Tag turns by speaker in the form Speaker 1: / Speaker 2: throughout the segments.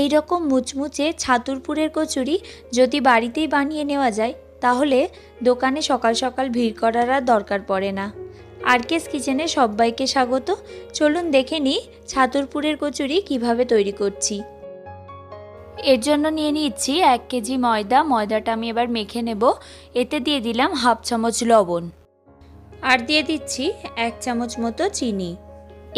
Speaker 1: এই রকম মুচমুচে ছাতুরপুরের কচুরি যদি বাড়িতেই বানিয়ে নেওয়া যায়, তাহলে দোকানে সকাল সকাল ভিড় করার আর দরকার পড়ে না। আরকেস কিচেনে সবাইকে স্বাগত। চলুন দেখে নিই ছাতুরপুরের কচুরি কীভাবে তৈরি করছি। এর জন্য নিয়ে নিচ্ছি এক কেজি ময়দা। ময়দাটা আমি এবার মেখে নেব। এতে দিয়ে দিলাম হাফ চামচ লবণ। আর দিয়ে দিচ্ছি এক চামচ মতো চিনি।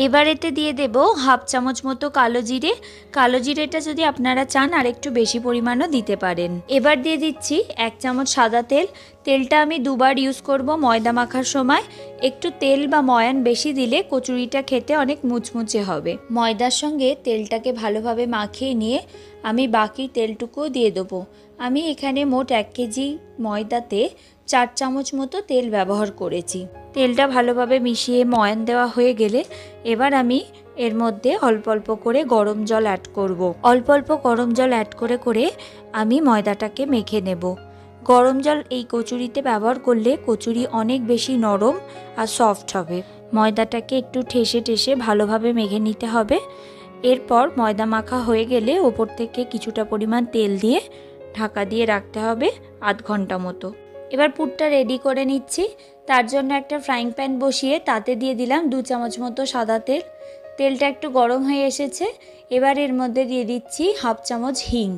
Speaker 1: এবার এতে দিয়ে দেব হাফ চামচ মতো কালো জিরে। কালো জিরেটা যদি আপনারা চান, আর একটু বেশি পরিমাণও দিতে পারেন। এবার দিয়ে দিচ্ছি এক চামচ সাদা তেল। তেলটা আমি দুবার ইউজ করব ময়দা মাখার সময়। একটু তেল বা ময়ান বেশি দিলে কচুরিটা খেতে অনেক মুচমুচে হবে। ময়দার সঙ্গে তেলটাকে ভালোভাবে মাখিয়ে নিয়ে আমি বাকি তেলটুকুও দিয়ে দেবো। আমি এখানে মোট এক কেজি ময়দাতে চার চামচ মতো তেল ব্যবহার করেছি। তেলটা ভালোভাবে মিশিয়ে ময়ান দেওয়া হয়ে গেলে এবার আমি এর মধ্যে অল্প অল্প করে গরম জল অ্যাড করব। অল্প অল্প গরম জল অ্যাড করে করে আমি ময়দাটাকে মেখে নেব। গরম জল এই কচুরিতে ব্যবহার করলে কচুরি অনেক বেশি নরম আর সফট হবে। ময়দাটাকে একটু ঠেসে ঠেসে ভালোভাবে মেখে নিতে হবে। এরপর ময়দা মাখা হয়ে গেলে ওপর থেকে কিছুটা পরিমাণ তেল দিয়ে ঢাকা দিয়ে রাখতে হবে আধ ঘণ্টা মতো। এবার পুরটা রেডি করে নিচ্ছি। তার জন্য একটা ফ্রাইং প্যান বসিয়ে তাতে দিয়ে দিলাম দু চামচ মতো সাদা তেল। তেলটা একটু গরম হয়ে এসেছে। এবার এর মধ্যে দিয়ে দিচ্ছি হাফ চামচ হিং।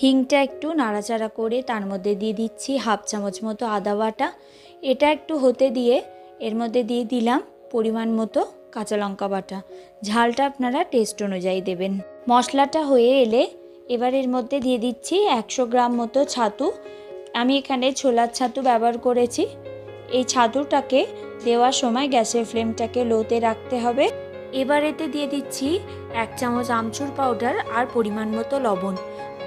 Speaker 1: হিংটা একটু নাড়াচাড়া করে তার মধ্যে দিয়ে দিচ্ছি হাফ চামচ মতো আদা বাটা। এটা একটু হতে দিয়ে এর মধ্যে দিয়ে দিলাম পরিমাণ মতো কাঁচা লঙ্কা বাটা। ঝালটা আপনারা টেস্ট অনুযায়ী দেবেন। মশলাটা হয়ে এলে এবার এর মধ্যে দিয়ে দিচ্ছি একশো গ্রাম মতো ছাতু। আমি এখানে ছোলার ছাতু ব্যবহার করেছি। এই ছাতুটাকে দেওয়ার সময় গ্যাসের ফ্লেমটাকে লোতে রাখতে হবে। এবার এতে দিয়ে দিচ্ছি এক চামচ আমচুর পাউডার আর পরিমাণ মতো লবণ।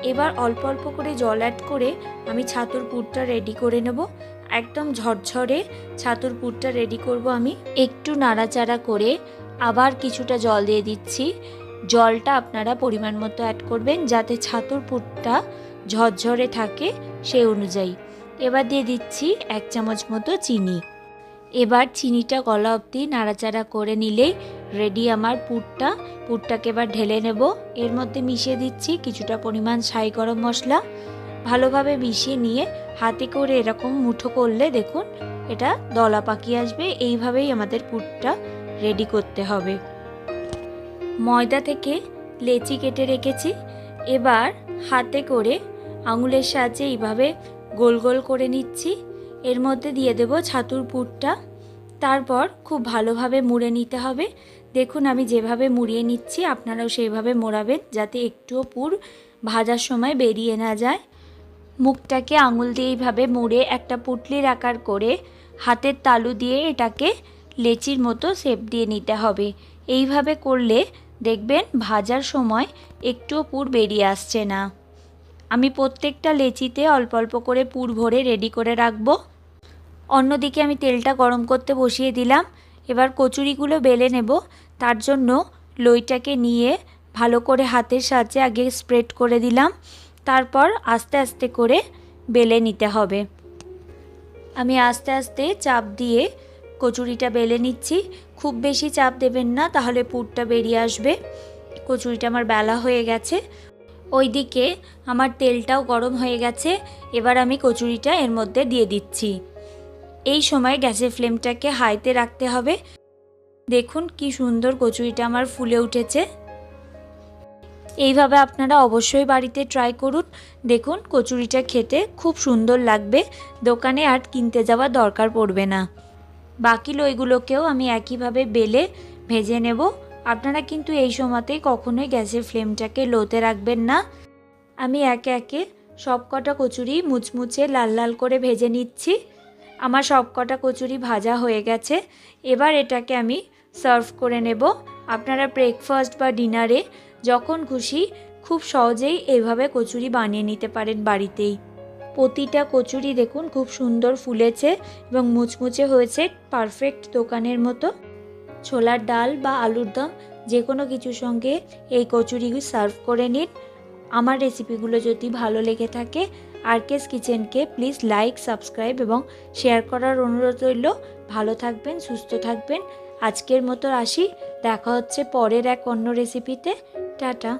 Speaker 1: এবার অল্প অল্প করে জল অ্যাড করে আমি ছাতুর পুরটা রেডি করে নেব। একদম ঝরঝরে ছাতুর পুরটা রেডি করব আমি। একটু নাড়াচাড়া করে আবার কিছুটা জল দিয়ে দিচ্ছি। জলটা আপনারা পরিমাণ মতো অ্যাড করবেন যাতে ছাতুর পুরটা ঝরঝরে থাকে। সেই অনুযায়ী। এবার দিয়ে দিচ্ছি এক চামচ মতো চিনি। এবার চিনিটা গলা অবধি নাড়াচাড়া করে নিলেই রেডি আমার পুরটা। পুরটাকে এবার ঢেলে নেব। এর মধ্যে মিশিয়ে দিচ্ছি কিছুটা পরিমাণ ছাই গরম মশলা। ভালোভাবে মিশিয়ে নিয়ে হাতে করে এরকম মুঠো করলে দেখুন, এটা দলা পাকিয়ে আসবে। এইভাবেই আমাদের পুরটা রেডি করতে হবে। ময়দা থেকে লেচি কেটে রেখেছি। এবার হাতে করে আঙুলের সাহায্যে এইভাবে গোল গোল করে নিচ্ছি। এর মধ্যে দিয়ে দেব ছাতুর পুরটা। তারপর খুব ভালোভাবে মুড়ে নিতে হবে। দেখুন, আমি যেভাবে মুড়িয়ে নিচ্ছি, আপনারাও সেইভাবে মোড়াবেন যাতে একটুও পুর ভাজার সময় বেরিয়ে না যায়। মুখটাকে আঙুল দিয়ে এইভাবে মুড়ে একটা পুটলির আকার করে হাতের তালু দিয়ে এটাকে লেচির মতো সেপ দিয়ে নিতে হবে। এইভাবে করলে দেখবেন ভাজার সময় একটুও পুর বেরিয়ে আসছে না। আমি প্রত্যেকটা লেচিতে অল্প অল্প করে পুর ভরে রেডি করে রাখব। অন্যদিকে আমি তেলটা গরম করতে বসিয়ে দিলাম। এবার কচুরিগুলো বেলে নেব। তার জন্য লইটাকে নিয়ে ভালো করে হাতের সাহায্যে আগে স্প্রেড করে দিলাম। তারপর আস্তে আস্তে করে বেলে নিতে হবে। আমি আস্তে আস্তে চাপ দিয়ে কচুরিটা বেলে নিচ্ছি। খুব বেশি চাপ দেবেন না, তাহলে পুরটা বেরিয়ে আসবে। কচুরিটা আমার বেলা হয়ে গেছে। ওইদিকে আমার তেলটাও গরম হয়ে গেছে, এবার আমি কচুরিটা এর মধ্যে দিয়ে দিচ্ছি। এই সময় গ্যাসের ফ্লেমটাকে হাইতে রাখতে হবে। দেখুন কি সুন্দর কচুরিটা আমার ফুলে উঠেছে। এইভাবে আপনারা অবশ্যই বাড়িতে ট্রাই করুন। দেখুন কচুরিটা খেতে খুব সুন্দর লাগবে। দোকানে আর কিনতে যাওয়ার দরকার পড়বে না। বাকি লইগুলোকেও আমি একইভাবে বেলে ভেজে নেব। আপনারা কিন্তু এই সময়তেই কখনোই গ্যাসের ফ্লেমটাকে লোতে রাখবেন না। আমি একে একে সব কটা কচুরি মুচমুচে লাল লাল করে ভেজে নিচ্ছি। আমার সব কটা কচুরি ভাজা হয়ে গেছে। এবার এটাকে আমি সার্ভ করে নেব। আপনারা ব্রেকফাস্ট বা ডিনারে যখন খুশি খুব সহজেই এভাবে কচুরি বানিয়ে নিতে পারেন বাড়িতেই। প্রতিটা কচুরি দেখুন খুব সুন্দর ফুলেছে এবং মুচমুচে হয়েছে পারফেক্ট দোকানের মতো। ছোলার ডাল বা আলুর দম, যে কোনো কিছুর সঙ্গে এই কচুরি সার্ভ করে নিন। আমার রেসিপিগুলো যদি ভালো লেগে থাকে, আরকেস কিচেনকে প্লিজ লাইক সাবস্ক্রাইব এবং শেয়ার করার অনুরোধ রইল। ভালো থাকবেন, সুস্থ থাকবেন। আজকের মতো আসি। দেখা হচ্ছে পরের এক অন্য রেসিপিতে টাটা।